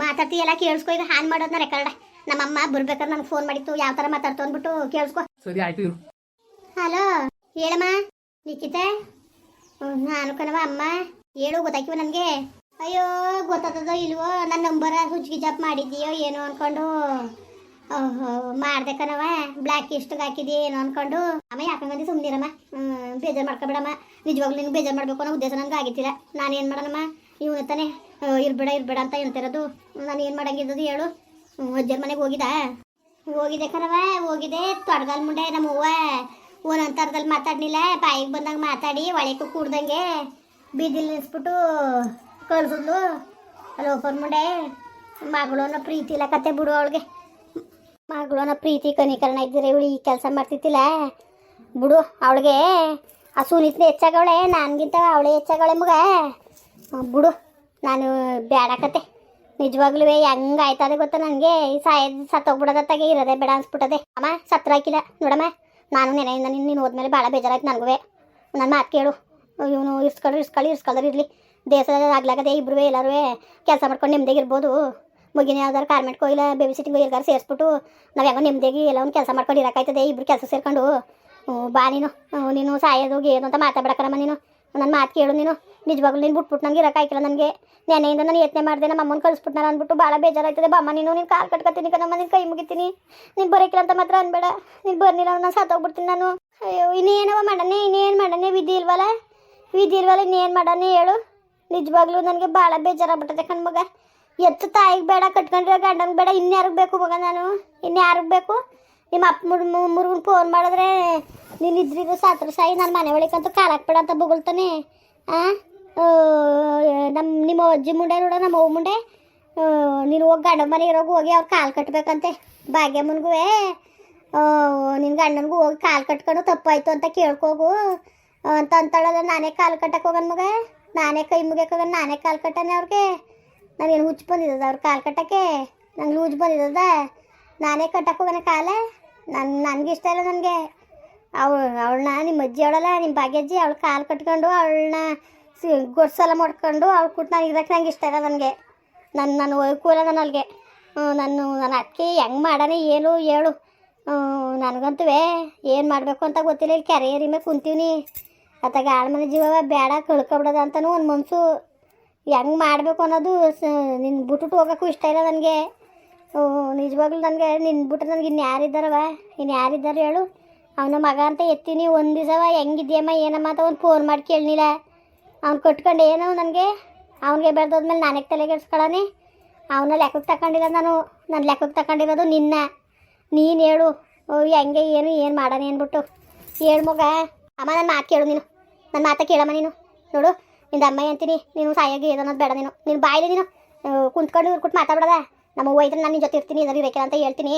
ಮಾತಾಡ್ತೀಯಲ್ಲ ಕೇಳಿಸ್ಕೊ ಈಗ ಹಾನ್ ಮಾಡೋದ್ನ ರೆಕಾರ್ಡ್ ನಮ್ಮಮ್ಮ ಬರ್ಬೇಕಾದ್ರೆ ನನಗೆ ಫೋನ್ ಮಾಡಿತ್ತು ಯಾವ ತರ ಮಾತಾಡ್ತು ಅಂದ್ಬಿಟ್ಟು ಕೇಳಿಸ್ಕೊ. ಸರಿ ಆಯ್ತು ಇರು. ಹಲೋ ಹೇಳಮ್ಮ ನಿಖಿತ? ನಾನು ಕಣವ ಅಮ್ಮ. ಹೇಳು ಗೊತ್ತಾಕಿವ ನನಗೆ? ಅಯ್ಯೋ ಗೊತ್ತಾಗ್ತದೋ ಇಲ್ವೋ ನನ್ನ ನಂಬರ ಜಾಪ್ ಮಾಡಿದ್ದೀಯೋ ಏನೋ ಅನ್ಕೊಂಡು. ಮಾಡ್ದೆ ಕಣವ ಬ್ಲ್ಯಾಕ್ ಇಷ್ಟು ಹಾಕಿದಿ ಏನೋ ಅನ್ಕೊಂಡು. ಅಮ್ಮ ಯಾಕಂಗಂದಿ ಸುಮ್ಮನಿರಮ್ಮ ಬೇಜಾರು ಮಾಡ್ಕೊಬೇಡಮ್ಮ ನಿಜವಾಗ್ಲೂ ನಿಂಗೆ ಬೇಜಾರು ಮಾಡಬೇಕು ಅನ್ನೋ ಉದ್ದೇಶ ನನಗೆ ಆಗಿತ್ತಿಲ್ಲ. ನಾನು ಏನು ಮಾಡೋಣಮ್ಮ? ಇವನ ತಾನೆ ಇರ್ಬೇಡ ಇರ್ಬೇಡ ಅಂತ ಹೇಳ್ತಿರೋದು. ನಾನು ಏನು ಮಾಡಂಗಿದ್ದು ಹೇಳು. ಅಜ್ಜರ ಮನೆಗೆ ಹೋಗಿದ ಹೋಗಿದೆ ಕಣವ ಹೋಗಿದೆ ತೊಡಗಲ್ ಮುಂಡೆ ನಮ್ಮ ಅವ್ವ ಒಂದೊಂಥರದಲ್ಲಿ ಮಾತಾಡ್ಲಿಲ್ಲ, ಬಾಯಿಗೆ ಬಂದಂಗ ಮಾತಾಡಿ ಒಳಕ್ಕೆ ಕೂಡ್ದಂಗೆ ಬೀದಿಲ್ ನಿಲ್ಸ್ಬಿಟ್ಟು ಕಳ್ಸಿದ್ಲು. ಅಲ್ಲಿ ಓಪನ್ ಮುಂಡೆ ಮಗಳನ್ನ ಪ್ರೀತಿ ಇಲ್ಲ ಕತೆ ಬಿಡು ಅವಳಿಗೆ. ಮಗಳನ್ನ ಪ್ರೀತಿ ಕನಿಕರಣ ಇದ್ದರೆ ಇವಳು ಈ ಕೆಲಸ ಮಾಡ್ತಿತ್ತಿಲ್ಲ ಬಿಡು ಅವಳಿಗೆ, ಆ ಸುನೀತ್ನ ಹೆಚ್ಚಾಗವಳೆ ನನಗಿಂತ ಅವಳೇ ಹೆಚ್ಚಾಗವಳೆ ಮಗ. ಬಿಡು. ನಾನು ಬೇಡಕತೆ ನಿಜವಾಗ್ಲೂ ಹೆಂಗ್ ಆಯ್ತದೆ ಗೊತ್ತಾ ನನಗೆ? ಈ ಸಾಯ ಸತ್ತೋಗ್ಬಿಡೋದತ್ತಾಗೆ ಇರೋದೇ ಬೇಡ ಅನ್ಸ್ಬಿಟ್ಟದೆ. ಅಮ್ಮ, ಸತ್ರ ಹಾಕಿಲ್ಲ. ನೋಡಮ್ಮ, ನಾನು ನೆನೆಯಿಂದ ನಿನ್ನ ನೀನು ಹೋದ್ಮೇಲೆ ಭಾಳ ಬೇಜಾರಾಯ್ತು ನನಗೂ ನನ್ನ ಮಾತು ಕೇಳು. ಇವನು ಇರ್ಸ್ಕೊಳ್ಳಿ ಇರ್ಸ್ಕೊಳ್ಳಿ ಇರ್ಸ್ಕೊಳ್ದ್ರೆ ಇರಲಿ. ದೇಶದ ಆಗ್ಲಾಗದೆ ಇಬ್ರು ಎಲ್ಲರೂ ಕೆಲಸ ಮಾಡ್ಕೊಂಡು ನೆಮ್ಮದಿಗಿರ್ಬೋದು ಮುಗಿನ ಯಾವ್ದಾರು ಕಾರ್ಮೆಂಟ್ ಇಲ್ಲ ಬೇಬಿ ಸಿಟಿಂಗೋ ಎಲ್ಲಾರು ಸೇರಿಸ್ಬಿಟ್ಟು ನಾವು ಹೆಂಗೋ ನೆಮ್ಮದಿಗೆ ಎಲ್ಲ ಒಂದು ಕೆಲಸ ಮಾಡ್ಕೊಂಡು ಇರೋಕ್ಕಾಯ್ತದೆ ಇಬ್ರು ಕೆಲಸ ಸೇರ್ಕೊಂಡು. ಬಾ ನೀನು. ನೀನು ಸಾಯೋದು ಏನು ಅಂತ ಮಾತಾಡ್ಬೇಡಕ್ಕರಮ್ಮ ನೀನು. ನನ್ನ ಮಾತು ಕೇಳು ನೀನು. ನಿಜವಾಗ್ಲೂ ನೀನು ಬಿಟ್ಬಿಟ್ಟು ನನಗೆ ಇರೋಕ್ಕಾಯ್ಕಿಲ್ಲ ನನಗೆ. ನೆನೆಯಿಂದ ನಾನು ಯತ್ನೆ ಮಾಡಿದೆ, ನಮ್ಮ ಅಮ್ಮನ ಕಳಿಸ್ಬಿಟ್ನಾರ ಅಂದ್ಬಿಟ್ಟು ಭಾಳ ಬೇಜಾರಾಯ್ತದೆ. ಬಾಮ್ಮ ನೀನು ನೀನು ಕಾಲು ಕಟ್ಕೊತೀನಿ ಕಣಮ್ಮ ನಿನ್ನ ಕೈ ಮುಗಿತೀನಿ. ನೀನು ಬರೋಕಿಲ್ಲ ಅಂತ ಮಾತ್ರ ಅನ್ಬೇಡ. ನೀನು ಬರ್ನಿಲ್ಲ ನಾನು ಸತ್ತೋಗ್ಬಿಡ್ತೀನಿ ನಾನು. ಅಯ್ಯೋ, ಇನ್ನೇನವ ಮಾಡನೆ ಇನ್ನೇನು ಮಾಡನೆ ವಿಧಿ ಇಲ್ವಲ್ಲ? ವಿಧಿ ಇಲ್ವಲ್ಲ, ಇನ್ನೇನು ಮಾಡನೆ ಹೇಳು. ನಿಜವಾಗ್ಲೂ ನನಗೆ ಭಾಳ ಬೇಜಾರಾಗ್ಬಿಟ್ಟದೆ ಕಣ್ಮಗ ಎತ್ತು ತಾಯಿಗೆ ಬೇಡ, ಕಟ್ಕೊಂಡಿರೋ ಗಂಡನಿಗೆ ಬೇಡ ಇನ್ಯಾರಿಗೆ ಬೇಕು ಮಗ ನಾನು? ಇನ್ಯಾರಿಗೆ ಬೇಕು? ನಿಮ್ಮ ಅಪ್ಪ ಮುರು ಮುರುಗನ್ ಫೋನ್ ಮಾಡಿದ್ರೆ ನೀನು ಇದ್ರಿಗೂ ಸಾತ್ರ ಸಾಯಿ, ನಾನು ಮನೆ ಒಳಗಂತೂ ಕಾಲು ಕಾಲಾಕ್ಬೇಡ ಅಂತ ಬೊಗಳ್ತಾನೆ. ಆ? ನಮ್ಮ ನಿಮ್ಮ ಅಜ್ಜಿ ಮುಂಡೆ ನೋಡ, ನಮ್ಮ ಅವ್ವ ಮುಂಡೆ. ನೀನು ಹೋಗಿ ಗಂಡ ಇರೋಗು, ಹೋಗಿ ಅವ್ರು ಕಾಲು ಕಟ್ಟಬೇಕಂತೆ ಭಾಗ್ಯಮ್ಮನಿಗೂ ನಿನ್ನ ಗಂಡನಿಗೂ ಹೋಗಿ ಕಾಲು ಕಟ್ಕೊಂಡು ತಪ್ಪಾಯ್ತು ಅಂತ ಕೇಳ್ಕೋಗು. ಅಂತ ಅಂತಳಲ್ಲ ನಾನೇ ಕಾಲು ಕಟ್ಟಕ್ಕೆ ಹೋಗನ್ ಮಗ. ನಾನೇ ಕೈ ಮುಗಿಯಕ್ಕೆ ಹೋಗನ್, ನಾನೇ ಕಾಲು ಕಟ್ಟನೆ ಅವ್ರಿಗೆ. ನನಗೇನು ಹುಚ್ಚು ಬಂದಿದ್ದದ ಅವ್ರ ಕಾಲು ಕಟ್ಟಕ್ಕೆ? ನಂಗೆ ಲೂಜ್ ಬಂದಿದ್ದದ ನಾನೇ ಕಟ್ಟಕ್ಕೆ ಹೋಗೋಣ ಕಾಲ? ನನ್ನ ನನಗೆ ಇಷ್ಟ ಇಲ್ಲ ನನಗೆ. ಅವಳು, ಅವಳನ್ನ ನಿಮ್ಮ ಅಜ್ಜಿ ಅವಳಲ್ಲ, ನಿಮ್ಮ ಭಾಗ್ಯಜ್ಜಿ ಅವಳು ಕಾಲು ಕಟ್ಕೊಂಡು ಅವಳನ್ನ ಸಿ ಗೊಡ್ಸಲ ಮಾಡ್ಕೊಂಡು ಅವ್ಳ ಕುಟ್ಟು ನನಗೆ ಇರೋಕ್ಕೆ ನಂಗೆ ಇಷ್ಟ ಇಲ್ಲ ನನಗೆ. ನನ್ನ ನಾನು ಒಯ್ಕೂಲ ನಾನು ಅಲ್ಲಿಗೆ ನಾನು ನನ್ನ ಅಕ್ಕಿ ಹೆಂಗೆ ಮಾಡೋಣ ಏನು ಹೇಳು. ನನಗಂತೂ ಏನು ಮಾಡಬೇಕು ಅಂತ ಗೊತ್ತಿಲ್ಲ. ಇಲ್ಲಿ ಕೆರೆ ಏರಿ ಮೇಲೆ ಕುಂತೀವಿ ಅತ್ತಾಗ ಆಳ್ಮನೆ ಜೀವ ಬೇಡ ಕಳ್ಕೊಬಿಡೋದು ಅಂತನೂ ಒಂದು ಮನಸ್ಸು ಹೆಂಗೆ ಮಾಡಬೇಕು ಅನ್ನೋದು ನಿನ್ನ ಬಿಟ್ಬಿಟ್ಟು ಹೋಗೋಕ್ಕೂ ಇಷ್ಟ ಇಲ್ಲ ನನಗೆ. ನಿಜವಾಗ್ಲೂ ನನಗೆ ನಿನ್ನ ಬಿಟ್ರೆ ನನಗೆ ಇನ್ನು ಯಾರಿದ್ದಾರವ ಇನ್ನು ಯಾರಿದ್ದಾರೆ ಹೇಳು. ಅವನ ಮಗ ಅಂತ ಎತ್ತೀನಿ. ಒಂದು ದಿವಸವ ಹೆಂಗಿದ್ಯಮ್ಮ ಏನಮ್ಮ ಅಂತ ಒಂದು ಫೋನ್ ಮಾಡಿ ಕೇಳಲಿಲ್ಲ ಅವ್ನು ಕೊಟ್ಕೊಂಡು ಏನೋ ನನಗೆ. ಅವನಿಗೆ ಬೆಳೆದೋದ್ಮೇಲೆ ನಾನೇ ತಲೆಗೆಡ್ಸ್ಕೊಳ್ಳಾನೆ ಅವನ ಲೆಕ್ಕಕ್ಕೆ ತಗೊಂಡಿರೋದು ನಾನು. ನನ್ನ ಲೆಕ್ಕಕ್ಕೆ ತಗೊಂಡಿರೋದು ನಿನ್ನ. ನೀನು ಹೇಳು. ಹೆಂಗೆ ಏನು ಏನು ಮಾಡೋಣ ಅಂದ್ಬಿಟ್ಟು. ಹೇಳು ಮಗ. ಅಮ್ಮ ನನ್ನ ಮಾತು ಕೇಳು ನೀನು. ನನ್ನ ಮಾತ ಕೇಳಮ್ಮ ನೀನು. ನೋಡು, ನಿಂದ ಅಮ್ಮ ಅಂತೀನಿ. ನೀನು ಸಾಯಾಗಿ ಅನ್ನೋದು ಬೇಡ ನೀನು. ನೀನು ಬಾಯಿಲಿ ನೀನು. ಕುಂತ್ಕೊಂಡು ಇವ್ರು ಮಾತಾಡ್ಬಿಡದ. ನಮ್ಮ ಅವ್ವ ಇದ್ರೆ ನಾನು ನಿನ್ನ ಜೊತೆ ಇರ್ತೀನಿ ಇದ್ರೆ ಇರಕ್ಕೆ ಅಂತ ಹೇಳ್ತೀನಿ.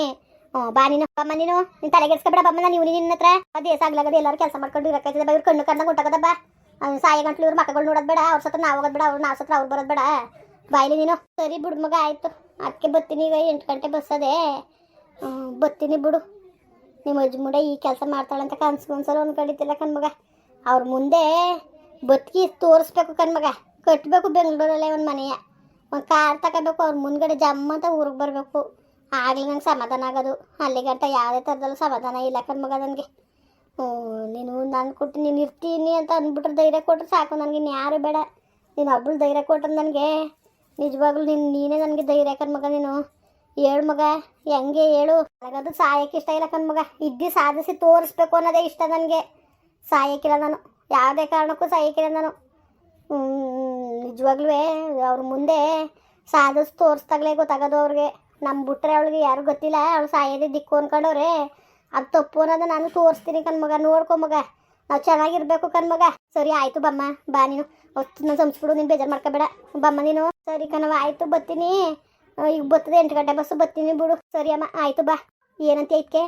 ಹ್ಞೂ ಬಾ ನೀನು. ಅಮ್ಮ ನೀನು. ನಿನ್ನ ತಲೆಗೆಡ್ಸ್ಕೊಬೇಡ ಅಮ್ಮ. ನಾನು ಇವ್ನಿ ನಿನ್ನ ಹತ್ರ. ದೇಶ ಆಗ್ಲಾಗದೆ ಎಲ್ಲರೂ ಕೆಲಸ ಮಾಡ್ಕೊಂಡು ಇರಕ್ಕಾಯ್ತದೆ ಇವ್ರು ಕಣ್ಣು ಕಣ್ಣು ಬಾ. ಅವ್ನು ಸಾಯ ಗಂಟ್ಲು ಇವ್ರು ಮಕ್ಕಳು ನೋಡೋದು ಬೇಡ, ಅವ್ರ ಸತ್ರ ನಾವು ಹೋಗೋದು ಬೇಡ, ಅವ್ರು ನಾವು ಸತ್ರ ಅವ್ರು ಬರೋದು ಬೇಡ. ಬಾಯ್ಲಿ ನೀನು. ಸರಿ ಬಿಡು ಮಗ, ಆಯಿತು. ಅದಕ್ಕೆ ಬತ್ತೀನಿ ಈಗ ಎಂಟು ಗಂಟೆ ಬಸ್ ಅದೇ. ಬರ್ತೀನಿ ಬಿಡು. ನಿಮ್ಮ ಅಜ್ಮುಡ ಈ ಕೆಲಸ ಮಾಡ್ತಾಳಂತ ಕನ್ಸು ಒಂದ್ಸಲ ಅನ್ಕೊಂಡಿದ್ದಿಲ್ಲ ಕಣ್ಮಗ ಅವ್ರ ಮುಂದೆ ಬದುಕಿ ತೋರಿಸ್ಬೇಕು ಕಣ್ಮಗ ಕಟ್ಟಬೇಕು ಬೆಂಗಳೂರಲ್ಲೇ ಒಂದು ಮನೆಯ. ಒಂದು ಕಾರ್ ತಗೋಬೇಕು, ಅವ್ರ ಮುಂದ್ಗಡೆ ಜಮ್ಮ ಅಂತ ಊರಿಗೆ ಬರಬೇಕು. ಆಗಲಿ ನಂಗೆ ಸಮಾಧಾನ ಆಗೋದು. ಅಲ್ಲಿಗಂಟ ಯಾವುದೇ ಥರದಲ್ಲೂ ಸಮಾಧಾನ ಇಲ್ಲ ಕಣ್ಮಗ ನನಗೆ ಹ್ಞೂ, ನೀನು ನಾನು ಕೊಟ್ಟು ನೀನು ಇರ್ತೀನಿ ಅಂತ ಅಂದ್ಬಿಟ್ರೆ ಧೈರ್ಯ ಕೊಟ್ಟರೆ ಸಾಕು, ನನಗೆ ಯಾರು ಬೇಡ. ನೀನು ಒಬ್ಬಳು ಧೈರ್ಯ ಕೊಟ್ಟರೆ ನನಗೆ, ನಿಜವಾಗ್ಲೂ ನೀನು, ನೀನೇ ನನಗೆ ಧೈರ್ಯ ಕಣ್ಮಗ ನೀನು. ಹೇಳು ಮಗ, ಹೆಂಗೆ ಹೇಳು? ನನಗದು ಸಾಯಕ್ಕೆ ಇಷ್ಟ ಇಲ್ಲ ಕಣ್ಮಗ ಇದ್ದು ಸಾಧಿಸಿ ತೋರಿಸ್ಬೇಕು ಅನ್ನೋದೇ ಇಷ್ಟ ನನಗೆ. ಸಾಯಕ್ಕಿಲ್ಲ ನಾನು. ಯಾವುದೇ ಕಾರಣಕ್ಕೂ ಸಾಯಕ್ಕಿಲ್ಲ ನಾನು. ನಿಜವಾಗ್ಲೂ ಅವ್ರ ಮುಂದೆ ಸಾಧಿಸಿ ತೋರಿಸ್ದಾಗಲೇ ಗೊತ್ತಾಗೋದು ಅವ್ರಿಗೆ. ನಮ್ಮ ಬಿಟ್ರೆ ಅವಳಿಗೆ ಯಾರು ಗೊತ್ತಿಲ್ಲ. ಅವಳು ಸಾಯೋದೇ ದಿಕ್ಕು ಅನ್ಕೊಂಡವ್ರೆ. ಅದು ತಪ್ಪು ಅನ್ನೋದು ನಾನು ತೋರಿಸ್ತೀನಿ ಕಣ್ಮಗ ನೋಡ್ಕೊ ಮಗ. ನಾವು ಚೆನ್ನಾಗಿರ್ಬೇಕು ಕಣ್ಮಗ ಸರಿ ಆಯ್ತು ಬಮ್ಮ. ಬಾ ನೀನು. ಅವತ್ತು ನಾನು ಸಂಸ್ಬಿಡು ನೀನು ಬೇಜಾರು ಮಾಡ್ಕೋಬೇಡ. ಬಮ್ಮ ನೀನು. ಸರಿ ಕಣವ ಆಯ್ತು ಬರ್ತೀನಿ. ಈಗ ಬರ್ತದೆ ಎಂಟು ಗಂಟೆ ಬಸ್ಸು ಬರ್ತೀನಿ ಬಿಡು. ಸರಿ ಅಮ್ಮ ಆಯ್ತು ಬಾ. ಏನಂತ ಐತ್ಕೆ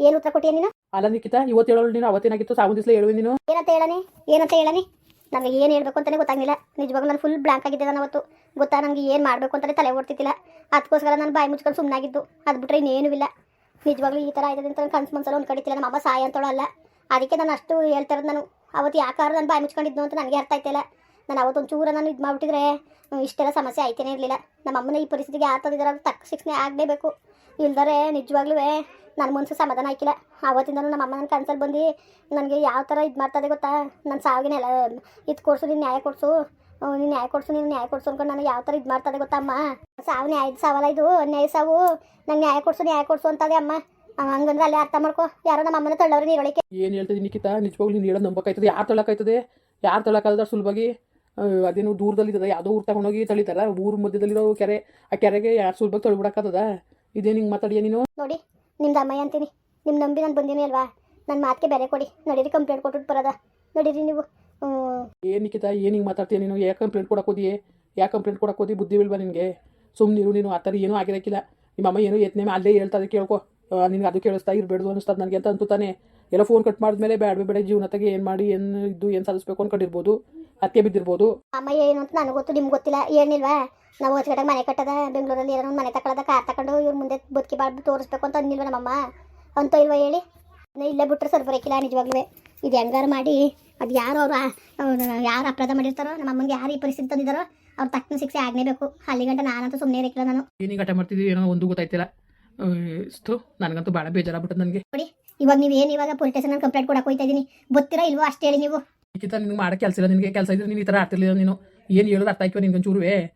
ಏನು ಉತ್ತರ ಕೊಟ್ಟಿಯ ನೀನು? ಅಲ್ಲ ನಿಖಿತ ಇವತ್ತು ಹೇಳೋಳು ನೀನು ಅವತ್ತೇನಾಗಿತ್ತು ಸಾವು ದಿವಸ ಹೇಳುವೆ ನೀನು. ಏನಂತ ಹೇಳನಿ? ಏನಂತ ಹೇಳನಿ? ನನಗೆ ಏನು ಹೇಳ್ಬೇಕು ಅಂತಲೇ ಗೊತ್ತಾಗಿಲ್ಲ ನಿಜವಾಗ್ಲೂ ನಾನು ಫುಲ್ ಬ್ಲಾಂಕ್ ಆಗಿದ್ದೆ ನಾನು ಅವತ್ತು. ಗೊತ್ತಾ ನನಗೆ ಏನು ಮಾಡಬೇಕು ಅಂತಲೇ ತಲೆ ಓಡ್ತಿದ್ದಿಲ್ಲ. ಅದಕ್ಕೋಸ್ಕರ ನಾನು ಬಾಯಿ ಮುಚ್ಕೊಂಡು ಸುಮ್ಮನಾಗಿದ್ದು ಅದು ಬಿಟ್ಟರೆ ಇನ್ನೇನೂ ಇಲ್ಲ. ನಿಜವಾಗ್ಲೂ ಈ ಥರ ಆಯ್ತದೆ ಅಂತ ಕನ್ಸು ಮನ್ಸಲ್ಲ ಒಂದು ಕಡಿತಿಲ್ಲ ನಮ್ಮ ಅಮ್ಮ ಸಾಯ ಅಂತೋಳಲ್ಲ ಅದಕ್ಕೆ ನಾನು ಅಷ್ಟು ಹೇಳ್ತಿರೋದು ನಾನು. ಅವತ್ತು ಯಾಕಾರು ನಾನು ಬಾಯಿ ಮುಚ್ಕೊಂಡಿದ್ದು ಅಂತ ನನಗೆ ಅರ್ಥ ಆಯ್ತಿಲ್ಲ. ನಾನು ಅವತ್ತೊಂದು ಚೂರ ನಾನು ಇದು ಮಾಡಿಬಿಟ್ಟಿದ್ರೆ ಇಷ್ಟೆಲ್ಲ ಸಮಸ್ಯೆ ಆಯ್ತೇನೆ ಇರಲಿಲ್ಲ. ನಮ್ಮ ಅಮ್ಮನ ಈ ಪರಿಸ್ಥಿತಿಗೆ ಅವ್ರಿಗೆ ತಕ್ಕ ಶಿಕ್ಷಣ ಆಗಲೇಬೇಕು. ಇಲ್ದರೆ ನಿಜವಾಗ್ಲೂ ನನ್ನ ಮನಸ್ಸು ಸಮಾಧಾನ ಆಯ್ತಿಲ್ಲ ಅವತ್ತಿಂದ ನಮ್ಮ ಅಮ್ಮ ನನ್ನ ಕನ್ಸಲ್ಲಿ ಬಂದು, ನನಗೆ ಯಾವ ಥರ ಇದು ಮಾಡ್ತದೆ ಗೊತ್ತಾ? ನನ್ನ ಸಾವಿಗೆನೆಲ್ಲ ಇದು ಕೊಡಿಸು, ನೀನು ನ್ಯಾಯ ಕೊಡಿಸು. ನೀನು ನ್ಯಾಯ ಕೊಡ್ಸು ನೀನು ನ್ಯಾಯ ಕೊಡ್ಸು ಅನ್ಕೊಂಡು ನನಗೆ ಯಾವ ಥರ ಇದು ಮಾಡ್ತದೆ ಗೊತ್ತಮ್ಮ? ಸಾವು ನ್ಯಾಯದ ಸಾವಲ್ಲ ಇದು? ನ್ಯಾಯ ಸಾವು? ನಂಗೆ ನ್ಯಾಯ ಕೊಡ್ಸು ನ್ಯಾಯ ಕೊಡ್ಸು ಅಂತದೆ ಅಮ್ಮ. ಹಂಗಂದ್ರೆ ಅಲ್ಲೇ ಅರ್ಥ ಮಾಡ್ಕೊ. ಯಾರೋ ನಮ್ಮ ಅಮ್ಮನ ತಳ್ಳವ್ರೆ ನೀರೊಳಕ್ಕೆ ಏನು ಹೇಳ್ತದೆ ನಿಖಿತಾ? ನಿಜವಾಗ್ಲೂ ನೀನು ಹೇಳೋದು ನಂಬಕಾಯ್ತದೆ ಯಾರು ತಳಕಾಯ್ತದೆ ಯಾರು ತಳಕಾಗದ ಸುಲಭವಾಗಿ ಅದೇನು ಅದೇನು ದೂರದಲ್ಲಿದ್ದದ ಯಾವುದೋ ಊರು ತಗೊಂಡೋಗಿ ತಳಿತಾರ? ಊರ ಮಧ್ಯದಲ್ಲಿರೋ ಕೆರೆ ಆ ಕೆರೆಗೆ ಯಾರು ಸುಲಭವಾಗಿ ತಳ್ಬಿಡಕ್ಕಾಗ್ತದ ಇದೇನು ಹಿಂಗೆ ಮಾತಾಡಿಯ ನೀನು? ನೋಡಿ ನಿಮ್ದು ಅಮ್ಮಯ್ಯ ಅಂತೀನಿ. ನಿಮ್ಮ ನಂಬಿ ನಾನು ಬಂದೀನಿ ಅಲ್ವಾ? ನನ್ನ ಮಾತಿಗೆ ಬೆಲೆ ಕೊಡಿ. ನಡೀರಿ ಕಂಪ್ಲೇಂಟ್ ಕೊಟ್ಟು ಬರೋದ. ನಡೀರಿ ನೀವು. ಏನು ನಿಖಿತಾ, ಏನು ಹಿಂಗೆ ಮಾತಾಡ್ತೀಯ ನೀನು? ಯಾಕೆ ಕಂಪ್ಲೇಂಟ್ ಕೊಡಕ್ಕೆ ಯಾಕೆ ಕಂಪ್ಲೇಂಟ್ ಕೊಡಕ್ಕೆ ಹೋದಿ ಬುದ್ಧಿ ಬೀಳ್ವಾ ನಿನಗೆ. ಸುಮ್ಮನಿರು ನೀನು, ಆ ಥರ ಏನೂ ಆಗಿರೋಕ್ಕಿಲ್ಲ ನಿಮ್ಮ ಅಮ್ಮ ಏನೋ ಯತ್ನೆ ಅಲ್ಲೇ ಹೇಳ್ತದೆ ಕೇಳ್ಕೊ. ನಿನಗೆ ಅದು ಕೇಳಿಸ್ತಾ ಇರಬೇಡ್ದು ಅನಿಸ್ತದೆ ನನಗೆ ಅಂತ ತಾನೆ. ಎಲ್ಲ ಫೋನ್ ಕಟ್ ಮಾಡಿದ್ಮೇಲೆ ಬೇಡ ಬೇಡ, ಜೀವನ ಏನು ಮಾಡಿ, ಏನು ಇದ್ದು ಏನು ಸಾಧಿಸ್ಬೇಕು ಅನ್ಕೊಂಡಿರ್ಬೋದು. ಅತ್ತೆ ಬಿದ್ದಿರ್ಬೋದು. ಅಮ್ಮ ಏನು ಅಂತ ನನಗೆ ಗೊತ್ತು, ನಿಮ್ಗೆ ಗೊತ್ತಿಲ್ಲ. ಏನಿಲ್ವಾ? ನಾವು ಹೊಚ್ಕಡೆಗೆ ಮನೆ ಕಟ್ಟದ, ಬೆಂಗಳೂರಲ್ಲಿ ಏನೋ ಮನೆ ತಗೊಳ್ಳೋದ ಕಾರ್ ತಗೊಂಡು ಇವ್ರ ಮುಂದೆ ಬದುಕಿ ಬಾಳ್ಬಿಟ್ಟು ತೋರಿಸ್ಬೇಕು ಅಂತ ಅಂದಿಲ್ವ ನಮ್ಮಮ್ಮ? ಅಂತ ಇಲ್ವಾ ಹೇಳಿ? ಇಲ್ಲೇ ಬಿಟ್ಟರೆ ಸರ್ ಬರೋಕ್ಕಿಲ್ಲ ನಿಜವಾಗ್ಲೂ ಇದು ಹೆಂಗಾರು ಮಾಡಿ? ಅದು ಯಾರು ಅವರು ಯಾರು ಅಪರಾಧ ಮಾಡಿರ್ತಾರೋ ನಮ್ಮ ಯಾರು ಈ ಪರಿಸ್ಥಿತಿ ತಂದಿದ್ದಾರೋ ಅವ್ರು ತಕ್ಕನ ಶಿಕ್ಷೆ ಆಗಲೇಬೇಕು. ಅಲ್ಲಿಗಂಟ ನಾನಂತೂ ಸುಮ್ಮನೆ ಇರಕ್ಕಿಲ್ಲ ನಾನು. ಏನೀಗ ಆಟ ಮಾಡ್ತಿದ್ವಿ ಏನೋ ಒಂದು ಗೊತ್ತಾಯ್ತಿಲ್ಲ. ಇಷ್ಟು ನನಗಂತೂ ಭಾಳ ಬೇಜಾರಾಗ್ಬಿಟ್ಟು ನನಗೆ. ನೋಡಿ ಇವಾಗ ನೀವು ಏನು ಇವಾಗ ಪೊಲೀಸ್ ಸ್ಟೇಷನ್ ಕಂಪ್ಲೇಂಟ್ ಕೊಡಕ್ಕೆ ಹೋಯ್ತಾ ಇದ್ದೀನಿ. ಗೊತ್ತಿರೋ ಇಲ್ವೋ ಅಷ್ಟೇ ಹೇಳಿ ನೀವು. ನಿಖಿತ ನಿನ್ಗೆ ಮಾಡೋ ಕೆಲಸ ಇಲ್ಲ ನಿನಗೆ ಕೆಲಸ ಇದ್ರೆ ನೀನು ಈ ಥರ ಆಡ್ತಿರ್ಲಿಲ್ಲ ನೀನು. ಏನು ಹೇಳೋದು ಅರ್ಥ ಆಯ್ಕೋ ನಿಮ್ಗೆ ಏಯ್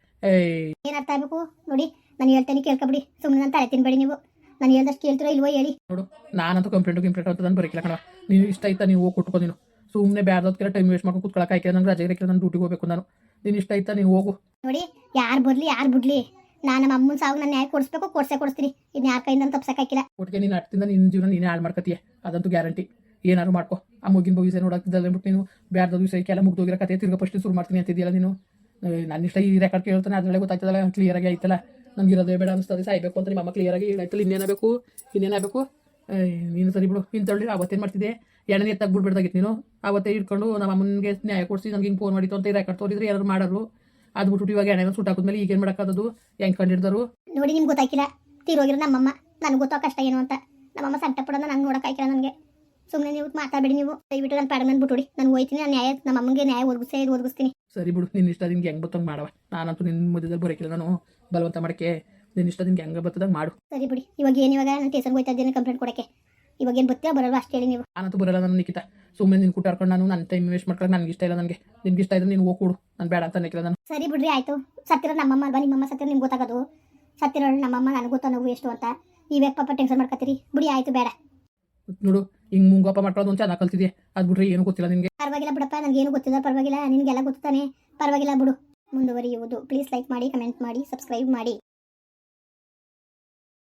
ಏನು ಅರ್ಥ ಆಗಬೇಕು? ನೋಡಿ ನಾನು ಹೇಳ್ತೇನೆ ಕೇಳ್ಕೊಬಿಡಿ. ಸುಮ್ಮನೆ ನಾನು ತಲೆ ತಿನ್ಬೇಡಿ ನೀವು. ನಾನು ಹೇಳ್ದಷ್ಟು ಕೇಳ್ತಿರೋ ಇಲ್ವೋ ಹೇಳಿ. ನೋಡು ನಾನಂತೂ ಕಂಪ್ಲೇಂಟು ಕಂಪ್ಲೇಂಟ್ ಅಂತ ನಾನು ಬರೀಕಿಲ್ಲ ಕಣ ನೀವು ಇಷ್ಟ ಆಯ್ತಾ ನೀವು ಹೋಗಿ ಕೊಟ್ಕೊ ನೀನು. ಸುಮ್ಮನೆ ಬ್ಯಾರ್ದೋದ್ಕೆಲ್ಲ ಟೈಮ್ ವೇಸ್ಟ್ ಮಾಡ್ಕೊಂಡು ಕುತ್ಕೊಳಕ್ಕೆ ಆಯ್ಕೆ ನಂಗೆ ರಜೆ ಇರಕ್ಕಿಲ್ಲ ನಾನು ಡ್ಯೂಟಿಗೆ ಹೋಗ್ಬೇಕು ನಾನು. ನೀನು ಇಷ್ಟ ಆಯ್ತಾ ನೀನು ಹೋಗು. ನೋಡಿ ಯಾರು ಬರಲಿ ಯಾರು ಬಿಡ್ಲಿ? ನಾನು ನಮ್ಮ ಅಮ್ಮನ ಸಾವು ನಾನು ನ್ಯಾಯ ಕೊಡಿಸ್ಬೇಕು ಕೊಡ್ಸೇ ಕೊಡಿಸ್ತೀನಿ. ಇನ್ನು ಯಾರ ಕೈಯಿಂದ ತಪ್ಸಕ್ಕಾಗಿಲ್ಲ ಒಟ್ಟಿಗೆ ನೀನು ಅಟ್ಟಿಂದ ನಿನ್ನ ಜೀವನ ನೀನೇ ಹಾಳು ಮಾಡ್ಕತ್ತೀಯ. ಅದಂತೂ ಗ್ಯಾರಂಟಿ. ಏನಾದ್ರು ಮಾಡ್ಕೊ. ಆ ಮುಗಿನ ಭವಿಷ್ಯ ನೋಡಾಕ್ತಿದ್ದಲ್ಲ ಅಂದ್ಬಿಟ್ಟು ನೀನು ಬ್ಯಾರ್ದ ವಿಷಯಕ್ಕೆಲ್ಲ ಮುಗ್ದೋಗಿರೋ ಕತೆ ತಿರ್ಗ ಫಸ್ಟ್ ಶುರು ಮಾಡ್ತೀನಿ ಅಂತಿದ್ಯಲ್ಲ ನೀನು. ನನ್ನ ಇಷ್ಟ ಈ ರೆಕಾರ್ಡ್ ಕೇಳ್ತಾನೆ ಅದರೊಳಗೆ ಗೊತ್ತಾಯ್ತದಲ್ಲ ಕ್ಲಿಯರಾಗಿ ಆಯ್ತಲ್ಲ. ನಂಗೆ ಇರೋದೇ ಬೇಡ ಅನಿಸ್ತದೆ ಸಾಯ್ಬೇಕು ಅಂತ ನಿಮ್ಮ ಅಮ್ಮ ಕ್ಲಿಯರಾಗಿ ಹೇಳಾಯ್ತಲ್ಲ ಇನ್ನೇನಾಗಬೇಕು ಇನ್ನೇನಾಗಬೇಕು ನೀನು ಸರಿ ಬಿಡು ಇಂಥಳ್ಳಿ ಅವತ್ತೇನು ಮಾಡ್ತಿದ್ದೆ? ಎಣ್ಣೆ ಎತ್ತಾಗಿ ಬಿಡ್ಬಿಡ್ದಾಗಿತ್ತು ನೀನು? ಅವತ್ತೇ ಇಟ್ಕೊಂಡು ನಮ್ಮ ಅಮ್ಮನಿಗೆ ನ್ಯಾಯ ಕೊಡಿಸಿ ನನಗೆ ಹಿಂಗೆ ಫೋನ್ ಮಾಡಿತ್ತು ಅಂತ ಇದ್ರೆ ರೆಕಾರ್ಡ್ ತೋರಿದ್ರೆ ಯಾರು ಮಾಡೋರು ಅದು ಬಿಟ್ಬಿಟ್ಟು ಇವಾಗ ಎಣ್ಣೆನ ಸುಟ್ಟಾಕಿದ್ಮೇಲೆ ಈಗೇನು ಮಾಡೋಕ್ಕಾದದು ಹೆಂಗೆ ಕಂಡಿಡ್ದರು? ನೋಡಿ ನಿಮ್ಗೆ ಗೊತ್ತಾಗಿಲ್ಲ ತೀರೋಗಿರೋ ನಮ್ಮಮ್ಮ. ನನಗೆ ಗೊತ್ತೋ ಕಷ್ಟ ಏನು ಅಂತ. ನಮ್ಮಮ್ಮ ಸಂಕಟ ಪಡೋದು ನಂಗೆ ನೋಡೋಕ್ಕಾಗಿಲ್ಲ ನನಗೆ. ಸುಮ್ಮನೆ ನೀವು ಮಾತಾಡಬೇಡಿ ನೀವು. ದಯವಿಟ್ಟು ನಾನು ಪಾಡ ಬಿಟ್ಬಿಡಿ ನಾನು ಹೋಯ್ತೀನಿ ನಾನು ನ್ಯಾಯ ನಮ್ಮ ಅಮ್ಮಂಗೆ ನ್ಯಾಯ ಒದಗಿಸೇ ಒದಗಿಸ್ತೀನಿ. ಸರಿ ಬಿಡು ನಿನ್ನ ಇಷ್ಟ ನಿನ್ಗೆ ಹೆಂಗೆ ಬರ್ತಂಗೆ ಮಾಡವ. ನಾನಂತೂ ನಿನ್ನ ಮಧ್ಯದಲ್ಲಿ ಬರೋಕಿಲ್ಲ ನಾನು. ಬಲವಂತ ಮಾಡಕ್ಕೆ ನಿನ್ನ ಇಷ್ಟ ನಿನ್ಗೆ ಹೆಂಗೆ ಬರ್ತದಂಗೆ ಮಾಡು. ಸರಿ ಬಿಡಿ. ಇವಾಗ ಏನು ಇವಾಗ? ನಾನು ಸ್ಟೇಷನ್ಗೆ ಹೋಯ್ತಾ ಇದ್ದೇನೆ ಕಂಪ್ಲೇಂಟ್ ಕೊಡೋಕ್ಕೆ. ಇವಾಗ ಏನು ಬತ್ತೇ ಬರಲ್ಲ ಅಷ್ಟು ಹೇಳಿ ನೀವು. ನಾನಂತೂ ಬರಲ್ಲ ನಾನು ನಿಖಿತ. ಸುಮ್ಮನೆ ನಿನ್ ಕುಟ್ಟಾಡ್ಕೊಂಡು ನಾನು ನನ್ನ ಟೈಮ್ ವೇಸ್ಟ್ ಮಾಡ್ಕೊಂಡು ನನಗೆ ಇಷ್ಟ ಇಲ್ಲ ನನಗೆ. ನಿನ್ಗೆ ಇಷ್ಟ ಇದ್ರೆ ನೀನು ಹೋಗಿ ಕೊಡು. ನಾನು ಬೇಡ ಅಂತ ನಿಖಿಲ ನಾನು. ಸರಿ ಬಿಡ್ರಿ ಆಯಿತು. ಸತ್ತಿರೋ ನಮ್ಮಮ್ಮ ಅಲ್ವಾ? ನಿಮ್ಮಮ್ಮ ಸತ್ತಿರೋ ನಿಮ್ಗೆ ಗೊತ್ತಾಗೋದು. ಸತ್ತಿರೋ ನಮ್ಮಮ್ಮ ನನಗೆ ಗೊತ್ತಾ ನೋವು ಎಷ್ಟು ಅಂತ. ನೀವೇ ಪಾಪ ಟೆನ್ಷನ್ ಮಾಡ್ಕೊತೀರಿ ಬಿಡಿ ಆಯಿತು ಬೇಡ. ನೋಡು ಹಿಂಗೆ ಮುಂಗಪ್ಪ ಮಾಡ್ಕೊಳ್ಳೋದು ಒಂದು ಚೆನ್ನಾಗಿ ಕಲ್ತಿದೆ ಅದು ಬಿಡ್ರಿ ಏನು ಗೊತ್ತಿಲ್ಲ ನಿಮಗೆ ಪರವಾಗಿಲ್ಲ ಬಿಡಪ್ಪ ನನಗೇನು ಗೊತ್ತಿಲ್ಲ ಪರವಾಗಿಲ್ಲ. ನಿನಗೆಲ್ಲ ಗೊತ್ತಾನೆ ಪರವಾಗಿಲ್ಲ ಬಿಡು. ಮುಂದುವರಿಯುವುದು. ಪ್ಲೀಸ್ ಲೈಕ್ ಮಾಡಿ ಕಮೆಂಟ್ ಮಾಡಿ ಸಬ್ಸ್ಕ್ರೈಬ್ ಮಾಡಿ.